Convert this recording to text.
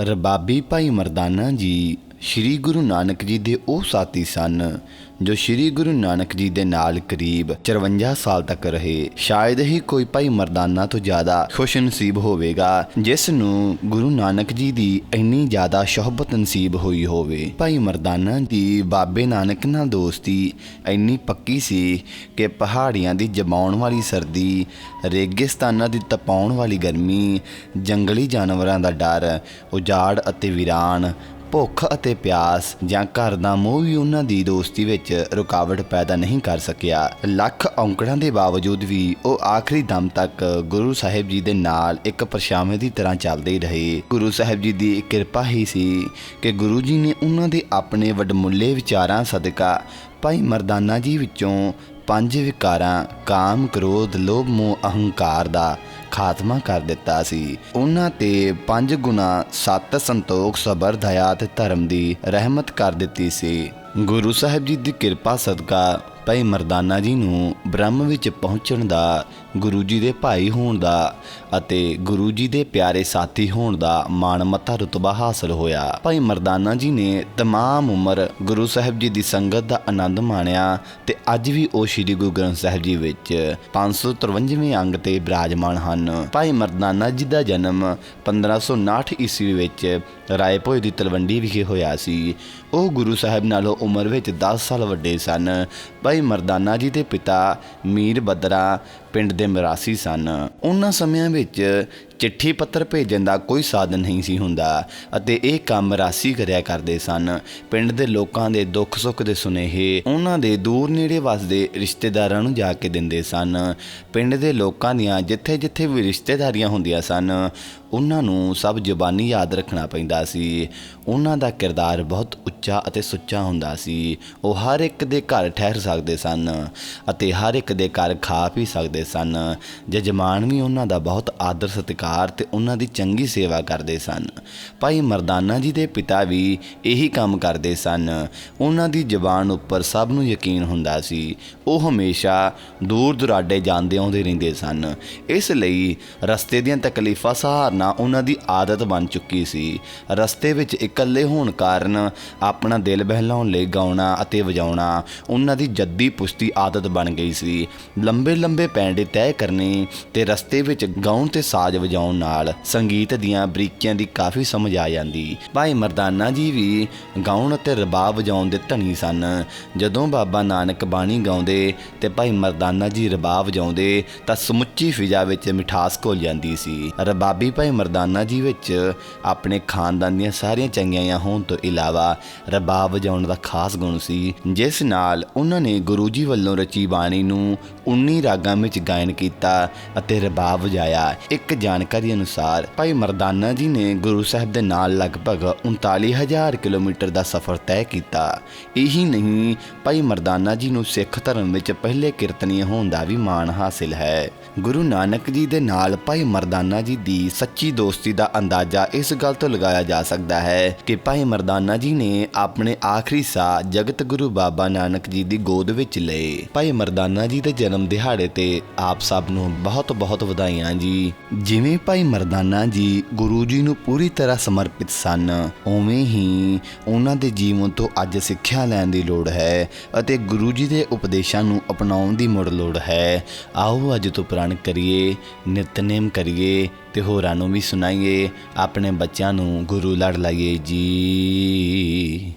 ਰਬਾਬੀ ਭਾਈ ਮਰਦਾਨਾ ਜੀ ਸ੍ਰੀ ਗੁਰੂ ਨਾਨਕ ਜੀ ਦੇ ਉਹ ਸਾਥੀ ਸਨ, ਜੋ ਸ੍ਰੀ ਗੁਰੂ ਨਾਨਕ ਜੀ ਦੇ ਨਾਲ ਕਰੀਬ 54 ਸਾਲ ਤੱਕ ਰਹੇ। ਸ਼ਾਇਦ ਹੀ ਕੋਈ ਭਾਈ ਮਰਦਾਨਾ ਤੋਂ ਜ਼ਿਆਦਾ ਖੁਸ਼ ਨਸੀਬ ਹੋਵੇਗਾ, ਜਿਸ ਨੂੰ ਗੁਰੂ ਨਾਨਕ ਜੀ ਦੀ ਇੰਨੀ ਜ਼ਿਆਦਾ ਸ਼ੋਹਬਤ ਨਸੀਬ ਹੋਈ ਹੋਵੇ। ਭਾਈ ਮਰਦਾਨਾ ਦੀ ਬਾਬੇ ਨਾਨਕ ਨਾਲ ਦੋਸਤੀ ਇੰਨੀ ਪੱਕੀ ਸੀ ਕਿ ਪਹਾੜੀਆਂ ਦੀ ਜਮਾਉਣ ਵਾਲੀ ਸਰਦੀ, ਰੇਗਿਸਤਾਨਾਂ ਦੀ ਤਪਾਉਣ ਵਾਲੀ ਗਰਮੀ, ਜੰਗਲੀ ਜਾਨਵਰਾਂ ਦਾ ਡਰ, ਉਜਾੜ ਅਤੇ ਵੀਰਾਨ ਭੁੱਖ ਅਤੇ ਪਿਆਸ ਜਾਂ ਘਰ ਦਾ ਮੋਹ ਵੀ ਉਹਨਾਂ ਦੀ ਦੋਸਤੀ ਵਿੱਚ ਰੁਕਾਵਟ ਪੈਦਾ ਨਹੀਂ ਕਰ ਸਕਿਆ। ਲੱਖ ਔਂਕੜਾਂ ਦੇ ਬਾਵਜੂਦ ਵੀ ਉਹ ਆਖਰੀ ਦਮ ਤੱਕ ਗੁਰੂ ਸਾਹਿਬ ਜੀ ਦੇ ਨਾਲ ਇੱਕ ਪਰਛਾਵੇਂ ਦੀ ਤਰ੍ਹਾਂ ਚੱਲਦੇ ਰਹੇ। ਗੁਰੂ ਸਾਹਿਬ ਜੀ ਦੀ ਕਿਰਪਾ ਹੀ ਸੀ ਕਿ ਗੁਰੂ ਜੀ ਨੇ ਉਹਨਾਂ ਦੇ ਆਪਣੇ ਵਡਮੁੱਲੇ ਵਿਚਾਰਾਂ ਸਦਕਾ ਭਾਈ ਮਰਦਾਨਾ ਜੀ ਵਿੱਚੋਂ ਪੰਜ ਵਿਕਾਰਾਂ, ਕਾਮ, ਕ੍ਰੋਧ, ਲੋਭ, ਮੋਹ, ਅਹੰਕਾਰ ਦਾ ਖਾਤਮਾ ਕਰ ਦਿੱਤਾ ਸੀ। ਉਹਨਾਂ ਤੇ ਪੰਜ ਗੁਣਾ ਸਤ ਸੰਤੋਖ ਸਬਰ ਦਇਆ ਤੇ ਧਰਮ ਦੀ ਰਹਿਮਤ ਕਰ ਦਿੱਤੀ ਸੀ। ਗੁਰੂ ਸਾਹਿਬ ਜੀ ਦੀ ਕਿਰਪਾ ਸਦਕਾ ਭਾਈ ਮਰਦਾਨਾ ਜੀ ਨੂੰ ਬ੍ਰਹਮ ਵਿੱਚ ਪਹੁੰਚਣ ਦਾ ਗੁਰੂ ਜੀ ਦੇ ਭਾਈ ਹੋਣ ਦਾ ਅਤੇ ਗੁਰੂ ਜੀ ਦੇ ਪਿਆਰੇ ਸਾਥੀ ਹੋਣ ਦਾ ਮਾਣ ਮੱਤਾ ਰਤਬਾ ਹਾਸਲ ਹੋਇਆ ਭਾਈ ਮਰਦਾਨਾ ਜੀ ਨੇ तमाम ਉਮਰ ਗੁਰੂ ਸਾਹਿਬ ਜੀ ਦੀ ਸੰਗਤ ਦਾ ਆਨੰਦ ਮਾਣਿਆ ਤੇ ਅੱਜ ਵੀ ਉਹ ਸ੍ਰੀ ਗੁਰੂ ਗ੍ਰੰਥ ਸਾਹਿਬ ਜੀ ਵਿੱਚ 553ਵੇਂ ਅੰਗ ਤੇ ਬਿਰਾਜਮਾਨ ਹਨ ਭਾਈ ਮਰਦਾਨਾ ਜੀ ਦਾ ਜਨਮ 1559 ਈਸਵੀ ਵਿੱਚ ਰਾਏਪੁਰ ਦੀ ਤਲਵੰਡੀ ਵਿਖੇ ਹੋਇਆ ਸੀ ਉਹ ਗੁਰੂ ਸਾਹਿਬ ਨਾਲੋਂ ਉਮਰ ਵਿੱਚ 10 ਸਾਲ ਵੱਡੇ ਸਨ ਭਾਈ ਮਰਦਾਨਾ ਜੀ ਦੇ ਪਿਤਾ ਮੀਰ ਬਦਰਾ ਪਿੰਡ ਦੇ ਮਿਰਾਸੀ ਸਨ। ਉਹਨਾਂ ਸਮਿਆਂ ਵਿੱਚ ਚਿੱਠੀ ਪੱਤਰ ਭੇਜਣ ਦਾ ਕੋਈ ਸਾਧਨ ਨਹੀਂ ਸੀ ਹੁੰਦਾ ਅਤੇ ਇਹ ਕੰਮ ਰਾਸੀ ਕਰਿਆ ਕਰਦੇ ਸਨ। ਪਿੰਡ ਦੇ ਲੋਕਾਂ ਦੇ ਦੁੱਖ ਸੁੱਖ ਦੇ ਸੁਨੇਹੇ ਉਹਨਾਂ ਦੇ ਦੂਰ ਨੇੜੇ ਵਸਦੇ ਰਿਸ਼ਤੇਦਾਰਾਂ ਨੂੰ ਜਾ ਕੇ ਦਿੰਦੇ ਸਨ। ਪਿੰਡ ਦੇ ਲੋਕਾਂ ਦੀਆਂ ਜਿੱਥੇ-ਜਿੱਥੇ ਵੀ ਰਿਸ਼ਤੇਦਾਰੀਆਂ ਹੁੰਦੀਆਂ ਸਨ, ਉਹਨਾਂ ਨੂੰ ਸਭ ਜ਼ੁਬਾਨੀ ਯਾਦ ਰੱਖਣਾ ਪੈਂਦਾ ਸੀ। ਉਹਨਾਂ ਦਾ ਕਿਰਦਾਰ ਬਹੁਤ ਉੱਚਾ ਅਤੇ ਸੁੱਚਾ ਹੁੰਦਾ ਸੀ। ਉਹ ਹਰ ਇੱਕ ਦੇ ਘਰ ਠਹਿਰ ਸਕਦੇ ਸਨ ਅਤੇ ਹਰ ਇੱਕ ਦੇ ਘਰ ਖਾ ਪੀ ਸਕਦੇ ਸਨ। ਜਜਮਾਨ ਵੀ ਉਹਨਾਂ ਦਾ ਬਹੁਤ ਆਦਰ ਸਤਿਕਾਰ ਤੇ ਉਹਨਾਂ ਦੀ ਚੰਗੀ ਸੇਵਾ ਕਰਦੇ ਸਨ, ਭਾਈ ਮਰਦਾਨਾ ਜੀ ਦੇ ਪਿਤਾ ਵੀ ਇਹੀ ਕੰਮ ਕਰਦੇ ਸਨ। ਉਹਨਾਂ ਦੀ ਜ਼ਬਾਨ ਉੱਪਰ ਸਭ ਨੂੰ ਯਕੀਨ ਹੁੰਦਾ ਸੀ, ਉਹ ਹਮੇਸ਼ਾ ਦੂਰ ਦੁਰਾਡੇ ਜਾਂਦੇ ਆਉਂਦੇ ਰਹਿੰਦੇ ਸਨ। ਇਸ ਲਈ ਰਸਤੇ ਦੀਆਂ ਤਕਲੀਫਾਂ ਸਹਾਰਨਾ ਉਹਨਾਂ ਦੀ ਆਦਤ ਬਣ ਚੁੱਕੀ ਸੀ। ਰਸਤੇ ਵਿੱਚ ਇਕੱਲੇ ਹੋਣ ਕਾਰਨ ਆਪਣਾ ਦਿਲ ਬਹਿਲਾਉਣ ਲਈ ਗਾਉਣਾ ਅਤੇ ਵਜਾਉਣਾ ਉਹਨਾਂ ਦੀ ਜੱਦੀ ਪੁਸ਼ਤੀ ਆਦਤ ਬਣ ਗਈ ਸੀ। ਲੰਬੇ ਲੰਬੇ ਪੈਂਡੇ ਤੈਅ ਕਰਨੇ ਤੇ ਰਸਤੇ ਵਿੱਚ ਗਾਉਣ ਤੇ ਸਾਜ਼ ਵਜਾਉਣ ਨਾਲ ਸੰਗੀਤ ਦੀਆਂ ਬਰੀਕੀਆਂ ਦੀ ਕਾਫੀ ਸਮਝ ਆ ਜਾਂਦੀ। ਭਾਈ ਮਰਦਾਨਾ ਜੀ ਵੀ ਗਾਉਣ ਅਤੇ ਰਬਾਬ ਵਜਾਉਣ ਦੇ ਧਨੀ ਸਨ। ਜਦੋਂ ਬਾਬਾ ਨਾਨਕ ਬਾਣੀ ਗਾਉਂਦੇ ਤੇ ਭਾਈ ਮਰਦਾਨਾ ਜੀ ਰਬਾਬ ਵਜਾਉਂਦੇ ਤਾਂ ਸਮੁੱਚੀ ਫਿਜ਼ਾ ਵਿੱਚ ਮਿਠਾਸ ਘੁਲ ਜਾਂਦੀ ਸੀ। ਰਬਾਬੀ ਭਾਈ ਮਰਦਾਨਾ ਜੀ ਵਿੱਚ ਆਪਣੇ ਖਾਨਦਾਨ ਦੀਆਂ ਸਾਰੀਆਂ ਚੰਗਿਆਈਆਂ ਹੋਣ ਤੋਂ ਇਲਾਵਾ ਰਬਾਬ ਵਜਾਉਣ ਦਾ ਖਾਸ ਗੁਣ ਸੀ, ਜਿਸ ਨਾਲ ਉਹਨਾਂ ਨੇ ਗੁਰੂ ਜੀ ਵੱਲੋਂ ਰਚੀ ਬਾਣੀ ਨੂੰ 19 ਰਾਗਾਂ ਵਿੱਚ ਗਾਇਨ ਕੀਤਾ ਅਤੇ ਰਬਾਬ ਵਜਾਇਆ। ਇੱਕ ਜਾਣਕਾਰੀ ਅਨੁਸਾਰ, ਭਾਈ ਮਰਦਾਨਾ ਜੀ ਨੇ ਗੁਰੂ ਸਾਹਿਬ ਦੇ ਨਾਲ ਲਗਭਗ 39000 ਕਿਲੋਮੀਟਰ ਦਾ ਸਫ਼ਰ ਤੈਅ ਕੀਤਾ। ਇਹੀ ਨਹੀਂ, ਭਾਈ ਮਰਦਾਨਾ ਜੀ ਨੂੰ ਸਿੱਖ ਧਰਮ ਵਿੱਚ ਪਹਿਲੇ ਕੀਰਤਨੀਏ ਹੋਣ ਦਾ ਵੀ ਮਾਣ ਹਾਸਿਲ ਹੈ। ਗੁਰੂ ਨਾਨਕ ਜੀ ਦੇ ਨਾਲ ਭਾਈ ਮਰਦਾਨਾ ਜੀ ਦੀ ਸੱਚੀ ਦੋਸਤੀ ਦਾ ਅੰਦਾਜ਼ਾ ਇਸ ਗੱਲ ਤੋਂ ਲਗਾਇਆ ਜਾ ਸਕਦਾ ਹੈ ਕਿ ਭਾਈ ਮਰਦਾਨਾ ਜੀ ਨੇ ਆਪਣੇ ਆਖਰੀ ਸਾਹ ਜਗਤ ਗੁਰੂ ਬਾਬਾ ਨਾਨਕ ਜੀ ਦੀ ਗੋਦ ਵਿੱਚ ਲਏ। ਭਾਈ ਮਰਦਾਨਾ ਜੀ ਦੇ ਜਨਮ ਦਿਹਾੜੇ ਤੇ ਆਪ ਸਭ ਨੂੰ ਬਹੁਤ-ਬਹੁਤ ਵਧਾਈਆਂ ਜੀ। ਜਿਵੇਂ ਭਾਈ ਮਰਦਾਨਾ ਜੀ ਗੁਰੂ ਜੀ ਨੂੰ ਪੂਰੀ ਤਰ੍ਹਾਂ ਸਮਰਪਿਤ ਸਨ, ਉਵੇਂ ਹੀ ਉਹਨਾਂ ਦੇ ਜੀਵਨ ਤੋਂ ਅੱਜ ਸਿੱਖਿਆ ਲੈਣ ਦੀ ਲੋੜ ਹੈ ਅਤੇ ਗੁਰੂ ਜੀ ਦੇ ਉਪਦੇਸ਼ਾਂ ਨੂੰ ਅਪਣਾਉਣ ਦੀ ਮੁੜ ਲੋੜ ਹੈ। ਆਓ ਅੱਜ ਤੋਂ ਪ੍ਰਣ ਕਰੀਏ, ਨਿਤਨੇਮ ਕਰੀਏ ਤੇ ਹੋਰਾਂ ਨੂੰ ਵੀ ਸੁਣਾਈਏ, ਆਪਣੇ ਬੱਚਿਆਂ ਨੂੰ ਗੁਰੂ ਲੜ ਲਾਈਏ ਜੀ।